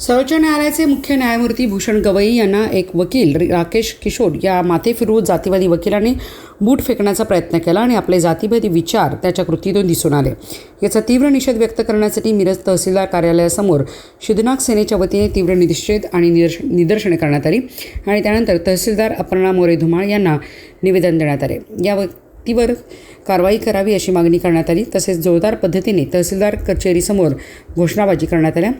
सर्वोच्च न्यायालयाचे मुख्य न्यायमूर्ती भूषण गवई यांना एक वकील राकेश किशोर या माथे फिरवून जातीवादी वकिलाने बूट फेकण्याचा प्रयत्न केला आणि आपले जातीभेदी विचार त्याच्या कृतीतून दिसून आले. याचा तीव्र निषेध व्यक्त करण्यासाठी मिरज तहसीलदार कार्यालयासमोर शिदनाक सेनेच्या वतीने तीव्र निषेध आणि निदर्श निदर्शने करण्यात आली आणि त्यानंतर तहसीलदार अपर्णा मोरे धुमाळ यांना निवेदन देण्यात आले. या व्यक्तीवर कारवाई करावी अशी मागणी करण्यात आली तसेच जोरदार पद्धतीने तहसीलदार कचेरीसमोर घोषणाबाजी करण्यात आल्या.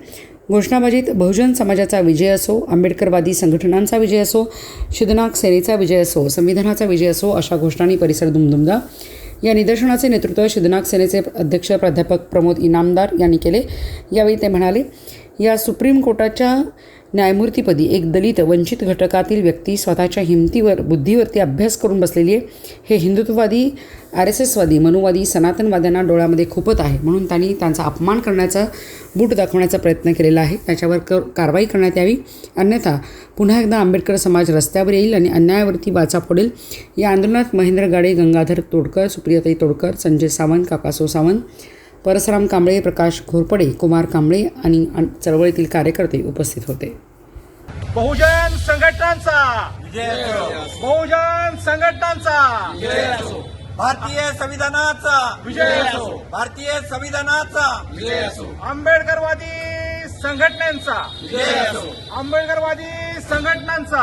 घोषणाबाजीत बहुजन समाजाचा विजय असो आंबेडकरवादी संघटनांचा विजय असो शिदनाक सेनेचा विजय असो संविधानाचा विजय असो अशा घोषणांनी परिसर दुमदुमला. या निदर्शनाचे नेतृत्व शिदनाक सेनेचे अध्यक्ष प्राध्यापक प्रमोद इनामदार यांनी केले. यावेळी ते म्हणाले या सुप्रीम कोर्टाच्या न्यायमूर्तीपदी एक दलित वंचित घटकातील व्यक्ती स्वतःच्या हिमतीवर बुद्धीवरती अभ्यास करून बसलेली आहे. हे हिंदुत्ववादी आर एस एसवादी मनुवादी सनातनवाद्यांना डोळ्यामध्ये खुपत आहे. म्हणून त्यांनी त्यांचा अपमान करण्याचा बूट दाखवण्याचा प्रयत्न केलेला आहे. त्याच्यावर क कारवाई करण्यात यावी. अन्यथा पुन्हा एकदा आंबेडकर समाज रस्त्यावर येईल आणि अन्यायावरती वाचा फोडेल. या आंदोलनात महेंद्र गाडे गंगाधर तोडकर सुप्रियाताई तोडकर संजय सावंत काकासो सावंत परसराम कांबळे प्रकाश घोरपडे कुमार कांबळे आणि चळवळीतील कार्यकर्ते उपस्थित होते. बहुजन संघटनांचा. बहुजन संघटनांचा. भारतीय संविधानाचा. विजय असो. भारतीय संविधानाचा. आंबेडकरवादी संघटनांचा. आंबेडकरवादी संघटनांचा.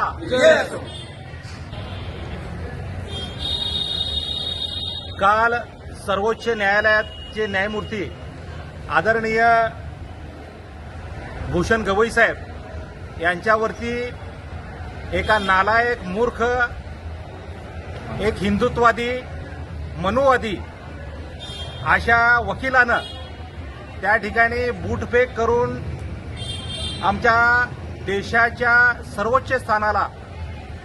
काल सर्वोच्च न्यायालयाचे न्यायमूर्ती आदरणीय भूषण गवई साहेब यांच्यावरती एका नालायक मूर्ख एक हिंदुत्वादी मनुवादी अशा वकिलानं त्या ठिकाणी बूटफेक करून आमच्या देशाच्या सर्वोच्च स्थानाला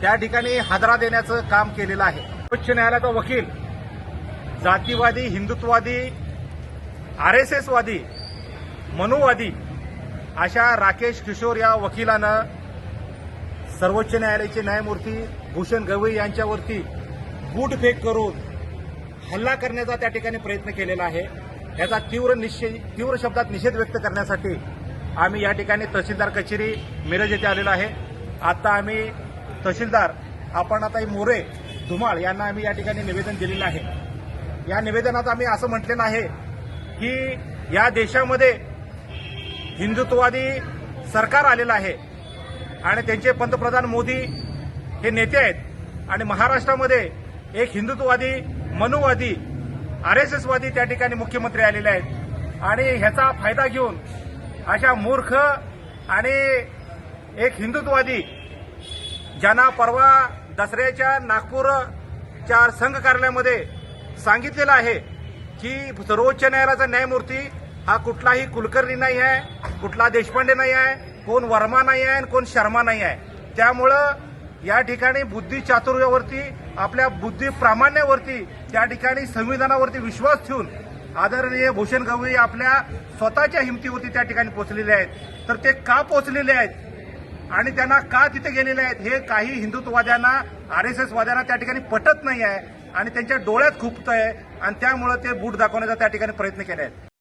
त्या ठिकाणी हादरा देण्याचं काम केलेलं आहे. उच्च न्यायालयाचा वकील जातीवादी हिंदुत्ववादी आर एस एसवादी मनुवादी अशा राकेश किशोर या वकिलानं सर्वोच्च न्यायालयाचे न्यायमूर्ती भूषण गवई यांच्यावरती बूटफेक करून हल्ला करण्याचा त्या ठिकाणी प्रयत्न केलेला आहे. याचा तीव्र निश्चय तीव्र शब्दात निषेध व्यक्त करण्यासाठी आम्ही या ठिकाणी तहसीलदार कचेरी मिरज येथे आलेलो आहे. आता आम्ही तहसीलदार अपर्णाताई मोरे धुमाळ यांना आम्ही या ठिकाणी निवेदन दिलेलं आहे. या निवेदनात आम्ही असं म्हटलेलं आहे की या देशामध्ये हिंदुत्ववादी सरकार आलेलं आहे आणि त्यांचे पंतप्रधान मोदी हे नेते आहेत. आणि महाराष्ट्रामध्ये एक हिंदुत्ववादी मनुवादी आर एस एसवादी त्या ठिकाणी मुख्यमंत्री आलेले आहेत. आणि ह्याचा फायदा घेऊन अशा मूर्ख आणि एक हिंदुत्ववादी ज्यांना परवा दसऱ्याच्या नागपूरच्या संघ कार्यालयामध्ये सांगितलेलं आहे की सर्वोच्च न्यायालयाचा न्यायमूर्ती हा कुठलाही कुलकर्णी नाही आहे कुठला देशपांडे नाही आहे कोण वर्मा नाही आहे आणि कोण शर्मा नाही आहे. त्यामुळं या ठिकाणी बुद्धी चातुर्यावरती आपल्या बुद्धी प्रामाण्यावरती त्या ठिकाणी संविधानावरती विश्वास ठेवून आदरणीय भूषण गवई आपल्या स्वतःच्या हिमतीवरती त्या ठिकाणी पोचलेले आहेत. तर ते का पोचलेले आहेत? आणि त्यांना का तिथे गेलेले आहेत? हे काही हिंदुत्ववाद्यांना आर एस एस वाद्यांना त्या ठिकाणी पटत नाही आहे आणि त्यांच्या डोळ्यात खुपत आहे आणि त्यामुळे ते बूट दाखवण्याचा त्या ठिकाणी प्रयत्न केले आहेत.